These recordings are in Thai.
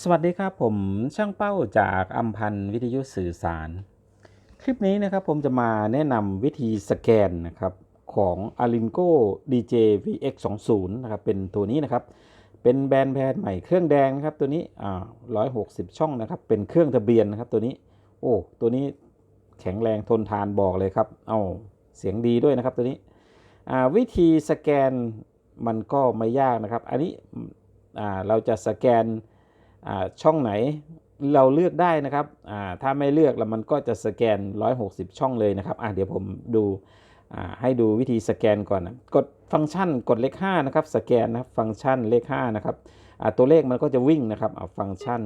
สวัสดีครับผมช่างเป้าจากอัมพันวิทยุสื่อสาร คลิปนี้นะครับผมจะมาแนะนำวิธีสแกนนะครับของ a l i n c o DJ VX 2 0นะครับเป็นตัวนี้นะครับ เป็นแบรนด์แบรนด์ใหม่เครื่องแดงนะครับตัวนี้อ่า160 ช่องนะครับ เป็นเครื่องทะเบียนนะครับตัวนี้ โอ้ตัวนี้แข็งแรงทนทานบอกเลยครับ เอาเสียงดีด้วยนะครับตัวนี้อ่าวิธีสแกนมันก็ไม่ยากนะครับ อันนี้อ่าเราจะสแกน ช่องไหนเราเลือกได้นะครับอ่าถ้าไม่เลือกแล้วมันก็จะสแกน 160 ช่องเลยนะครับอ่าเดี๋ยวผมดูอ่าให้ดูวิธีสแกนก่อนนะกดฟังก์ชันกดเลข5นะครับสแกนนะครับฟังก์ชันเลข5นะครับอ่าตัวเลขมันก็จะวิ่งนะครับเอาฟังก์ชัน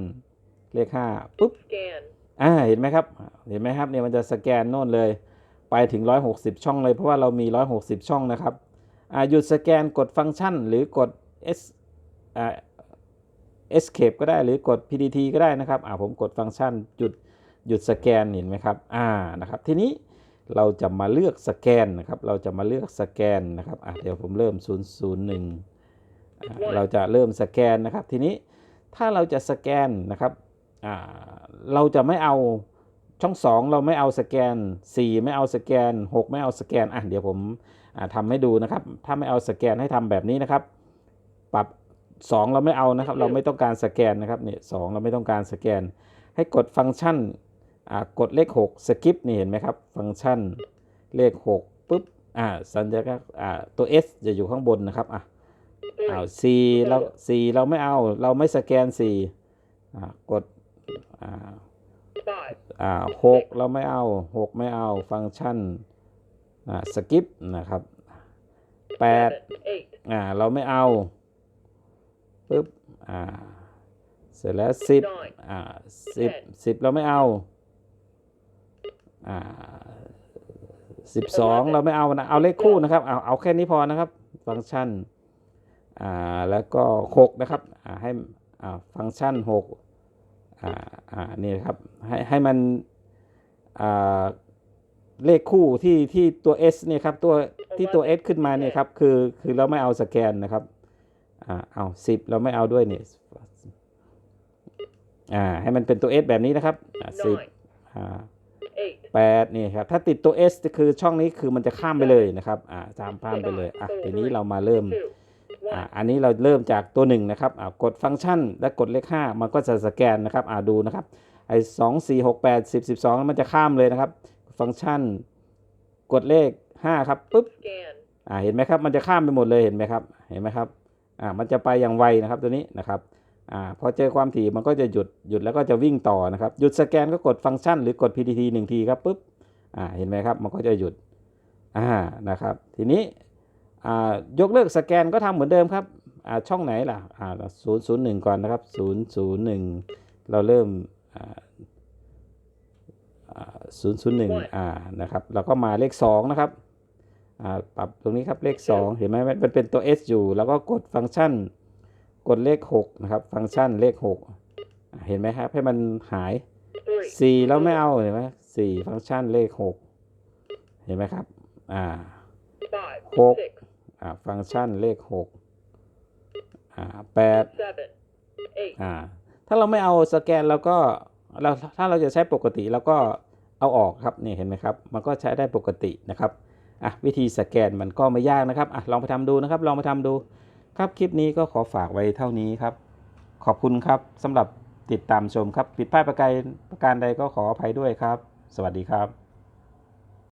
เลข5ปุ๊บ scan, อ่าเห็นไหมครับเห็นไหมครับเนี่ยมันจะสแกนโน่นเลยไปถึง 160 ช่องเลยเพราะว่าเรามี 160 ช่องนะครับอ่าหยุดสแกนกดฟังก์ชัน หรือกด S อ่า escape ก็ได้หรือกด pdt ก็ได้นะครับอ่าผมกดฟังก์ชันหยุดหยุดสแกนเห็นไหมครับอ่านะครับทีนี้เราจะมาเลือกสแกนนะครับ เราจะมาเลือกสแกนนะครับอะเดี๋ยวผมเริ่ม 001อ่าเราจะเริ่มสแกนนะครับ ทีนี้ถ้าเราจะสแกนนะครับอ่าเราจะไม่เอาช่อง 2 เราไม่เอาสแกน 4 ไม่เอาสแกน 6 ไม่เอาสแกนอะเดี๋ยวผมอ่าทำให้ดูนะครับ ถ้าไม่เอาสแกนให้ทำแบบนี้นะครับ ปรับ 2 เราไม่เอานะครับ เราไม่ต้องการสแกนนะครับเนี่ยสเราไม่ต้องการสแกน ให้กดฟังก์ชันอ่ากดเลข 6 skip นี่เห็นไหมครับ ฟังก์ชันเลข 6ปุ๊บอ่าสัญลักษณ์อ่าตัว S จะอยู่ข้างบนนะครับอะอ้าว C เรา C เราไม่เอา เราไม่สแกน C อ่ากดอ่า five, อ่าหกเราไม่เอาหกไม่เอา ฟังก์ชันอ่าสกิปนะครับแปด seven, eight, อ่าเราไม่เอา ปุ๊บอ่าเสร็จแล้วสิบอ่าสิบสิบเราไม่เอาอ่าสิบสองเราไม่เอานะเอาเลขคู่นะครับเอาเอาแค่นี้พอนะครับฟังก์ชันอ่าแล้วก็หกนะครับอ่าให้อ่าฟังก์ชันหกอ่าอ่านี่ครับให้ให้มันอ่าเลขคู่ที่ที่ตัว S เนี่ยครับตัวที่ตัว S ขึ้นมาเนี่ยครับคือคือเราไม่เอาสแกนนะครับ อ่าเอาสิบเราไม่เอาด้วยเนี่ยอ่าให้มันเป็นตัว S แบบนี้นะครับสิบ nine, อ่า eight, แปดนี่ครับถ้าติดตัว S คือช่องนี้คือมันจะข้ามไปเลยนะครับอ่าตามข้ามไปเลยอะทีนี้เรามาเริ่ม two, อ่า one, อันนี้เราเริ่มจากตัวหนึ่งนะครับอ่ากดฟังก์ชันและกดเลข5มันก็จะสแกนนะครับอ่าดูนะครับไอ้สองสี่หกแปดสิบสิบสองมันจะข้ามเลยนะครับ ฟังก์ชัน กดเลข5ครับปุ๊บ scan, อ่าเห็นไหมครับมันจะข้ามไปหมดเลยเห็นไหมครับเห็นไหมครับ อ่ามันจะไปอย่างไวนะครับตัวนี้นะครับอ่าพอเจอความถี่มันก็จะหยุดหยุดแล้วก็จะวิ่งต่อนะครับหยุดสแกนก็กดฟังก์ชัน หรือกด PTT หนึ่งทีครับปุ๊บอ่าเห็นไหมครับมันก็จะหยุดอ่านะครับทีนี้อ่ายกเลิกสแกนก็ทำเหมือนเดิมครับอ่าช่องไหนล่ะอ่าศูนย์ศูนย์หนึ่งก่อนนะครับศูนย์ศูนย์หนึ่งเราเริ่มอ่าศูนย์ศูนย์หนึ่งอ่านะครับเราก็มาเลขสองนะครับอ่า ปรับตรงนี้ครับเลข 2 เห็นไหมมันเป็นตัว S อยู่ แล้วก็กดฟังก์ชัน กดเลข6นะครับ ฟังก์ชันเลข6อ่าเห็นไหมครับ ให้มันหาย three, 4แล้วไม่เอาเห็นไหม4ฟังก์ชันเลข 6 เห็นไหมครับ อ่า five, Hope. six, อ่าฟังก์ชันเลข 6 อ่า8 seven, eight, อ่าถ้าเราไม่เอาสแกนเราก็เราถ้าเราจะใช้ปกติเราก็เอาออกครับนี่เห็นไหมครับ มันก็ใช้ได้ปกตินะครับ อะวิธีสแกนมันก็ไม่ยากนะครับอะลองไปทำดูนะครับ ลองไปทำดู ครับคลิปนี้ก็ขอฝากไว้เท่านี้ครับ ขอบคุณครับสำหรับติดตามชมครับผิดพลาดประการประการใดก็ขออภัยด้วยครับ สวัสดีครับ